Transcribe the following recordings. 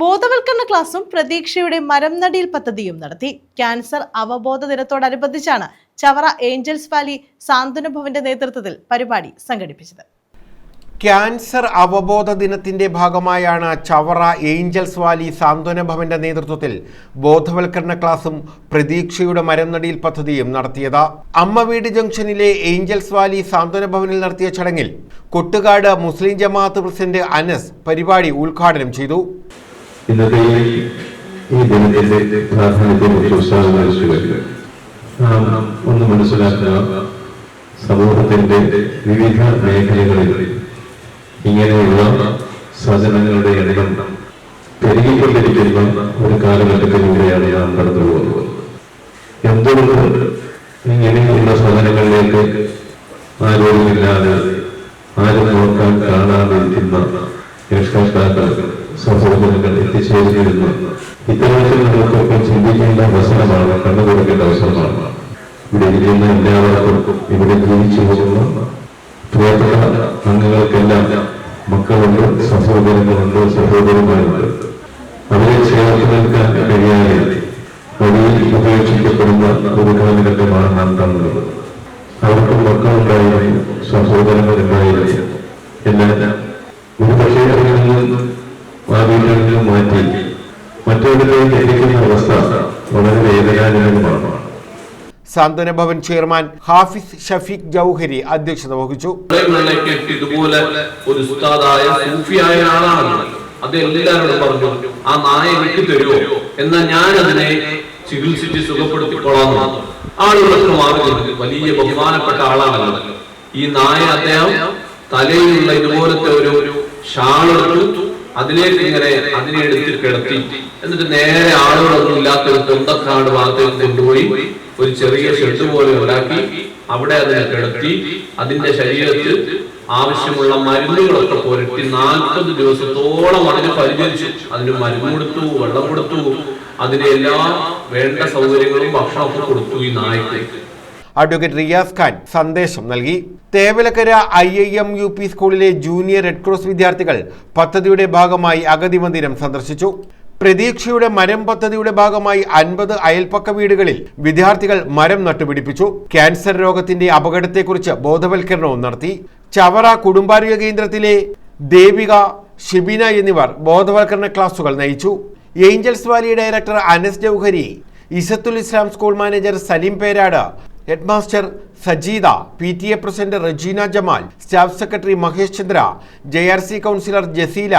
ബോധവൽക്കരണ ക്ലാസും പ്രതീക്ഷയുടെ മരം നടീൽ പദ്ധതിയും നടത്തി. ക്യാൻസർ അവബോധ ദിനത്തോടനുബന്ധിച്ചാണ് ചവറ ഏഞ്ചൽസ് വാലി സാന്ത്വന ഭവന്റെ നേതൃത്വത്തിൽ പരിപാടി സംഘടിപ്പിച്ചത്. ക്യാൻസർ അവബോധ ദിനത്തിന്റെ ഭാഗമായാണ് ചവറ ഏഞ്ചൽസ് വാലി സാന്ത്വന ഭവന്റെ നേതൃത്വത്തിൽ ബോധവൽക്കരണ ക്ലാസും പ്രതീക്ഷയുടെ മരംനടിയിൽ പദ്ധതിയും നടത്തിയത്. അമ്മവീട് ജംഗ്ഷനിലെ ഏഞ്ചൽസ് വാലി സാന്ത്വന ഭവനിൽ നടത്തിയ ചടങ്ങിൽ കൊട്ടുകാട് മുസ്ലിം ജമാഅത്ത് പ്രസിഡന്റ് അനസ് പരിപാടി ഉദ്ഘാടനം ചെയ്തു. ഇന്നത്തെ ഈ ദിനത്തിന്റെ പ്രാധാന്യത്തെക്കുറിച്ച് ഉത്സാഹം മനസ്സിലാക്കുക നാം ഒന്ന് മനസ്സിലാക്കുക സമൂഹത്തിന്റെ വിവിധ മേഖലകളിൽ ഇങ്ങനെയുള്ള സജനങ്ങളുടെ എണ്ണം പെരുകിക്കൊണ്ടിരിക്കുന്ന ഒരു കാലഘട്ടത്തിലൂടെയാണ് നാം കടന്നു പോകുന്നത്. എന്തുകൊണ്ട് ഇങ്ങനെയുള്ള സാധനങ്ങളിലേക്ക് ആരോഗ്യമില്ലാതെ ആരും നോക്കാൻ കാണാതിരിക്കുന്ന രക്ഷകർത്താക്കൾ സഹോദരങ്ങൾ എത്തിച്ചേരുന്നു ഇത്തരത്തിൽ നമുക്കൊക്കെ ചിന്തിക്കേണ്ട അവസരമാണ് കണ്ണു കൊടുക്കേണ്ട അവസരമാണ്. ഇവിടെ ഇരിക്കുന്ന എല്ലാവർക്കും ഇവിടെ ജീവിച്ചു പോകുന്ന പ്രിയപ്പെട്ട അംഗങ്ങൾക്കെല്ലാം മക്കളുണ്ട് സഹോദരങ്ങളുണ്ട് സഹോദരന്മാരുണ്ട് അവരെ ചേർത്ത് നിൽക്കാൻ കഴിയാതെ വഴിയിൽ ഉപേക്ഷിക്കപ്പെടുന്ന ഒരു കാലഘട്ടമാണ് നാം തന്നത് അവർക്ക് മക്കളുണ്ടായിരുന്നു സഹോദരങ്ങളുണ്ടായിരുന്നു. എല്ലാം ഒരു പക്ഷേ അവരിൽ നിന്ന് നിന്ന് മാറ്റി മറ്റൊരിടത്തേക്ക് എത്തിക്കുന്ന അവസ്ഥ വളരെ വേദനാജനകമാണ്. സാന്ത്വന ഭവൻ ചെയർമാൻ ഹാഫിസ് ഷഫീഖ് ജൗഹരി അധ്യക്ഷത വഹിച്ചു. ഇതുപോലെ ഒരു ഉസ്താദായ സൂഫിയായ ആളാണ്. അത് എല്ലാവരോടും പറഞ്ഞു ആ നായ വിട്ടു തരുമോ? എന്നാൽ ഞാൻ അതിനെ ചികിത്സിച്ച് സുഖപ്പെടുത്തിക്കൊള്ളാം. ആളുകളൊക്കെ മാറി വലിയ ബഹുമാനപ്പെട്ട ആളാണല്ലോ. ഈ നായ അദ്ദേഹം തലയിലുള്ള ഇതുപോലത്തെ ഒരു ഷാളെടുത്തു അതിലേക്ക് ഇങ്ങനെ അതിനെ എടുത്ത് കിടത്തി. എന്നിട്ട് നേരെ ആളുകളൊന്നും ഇല്ലാത്ത ഒരു തൊണ്ടക്കാട് ഭാഗത്തേക്ക് കൊണ്ടുപോയി ഒരു ചെറിയ ഷെഡ് പോലെ ഉണ്ടാക്കി അവിടെ അതിനെ കിടത്തി. അതിന്റെ ശരീരത്തിൽ ആവശ്യമുള്ള മരുന്നുകളൊക്കെ പുരട്ടി നാൽപ്പത് ദിവസത്തോളം അതിനെ പരിചരിച്ചു. അതിന് മരുന്ന് കൊടുത്തു വെള്ളം കൊടുത്തു. അതിന് എല്ലാ വേണ്ട സൗകര്യങ്ങളും ഭക്ഷണമൊക്കെ കൊടുത്തു ഈ നായ്ക്ക്. അഡ്വക്കേറ്റ് റിയാസ് ഖാൻ സന്ദേശം നൽകി. Thevalakkara I I M U P സ്കൂളിലെ ജൂനിയർ റെഡ് ക്രോസ് വിദ്യാർത്ഥികൾ പദ്ധതിയുടെ ഭാഗമായി അഗതി മന്ദിരം സന്ദർശിച്ചു. പ്രതീക്ഷയുടെ മരം പദ്ധതിയുടെ ഭാഗമായി അൻപത് അയൽപ്പക്ക വീടുകളിൽ വിദ്യാർത്ഥികൾ മരം നട്ടുപിടിപ്പിച്ചു. ക്യാൻസർ രോഗത്തിന്റെ അപകടത്തെക്കുറിച്ച് ബോധവൽക്കരണവും നടത്തി. ചവറ കുടുംബാരോഗ്യ കേന്ദ്രത്തിലെ ദേവിക ഷിബിന എന്നിവർ ബോധവൽക്കരണ ക്ലാസുകൾ നയിച്ചു. Angels valley director Anas Jauhari Izzathul Islam school manager Saleem Perad headmaster Sajeeda P T A president Rajeena Jamal staff secretary Mahesh Chandra J R C councillor Jaseela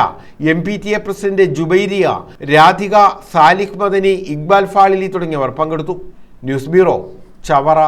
M P T A president Jubairiya Radhika Salih Madani Iqbal Fazili തുടങ്ങിയവർ പങ്കെടുത്തു. News bureau Chavara.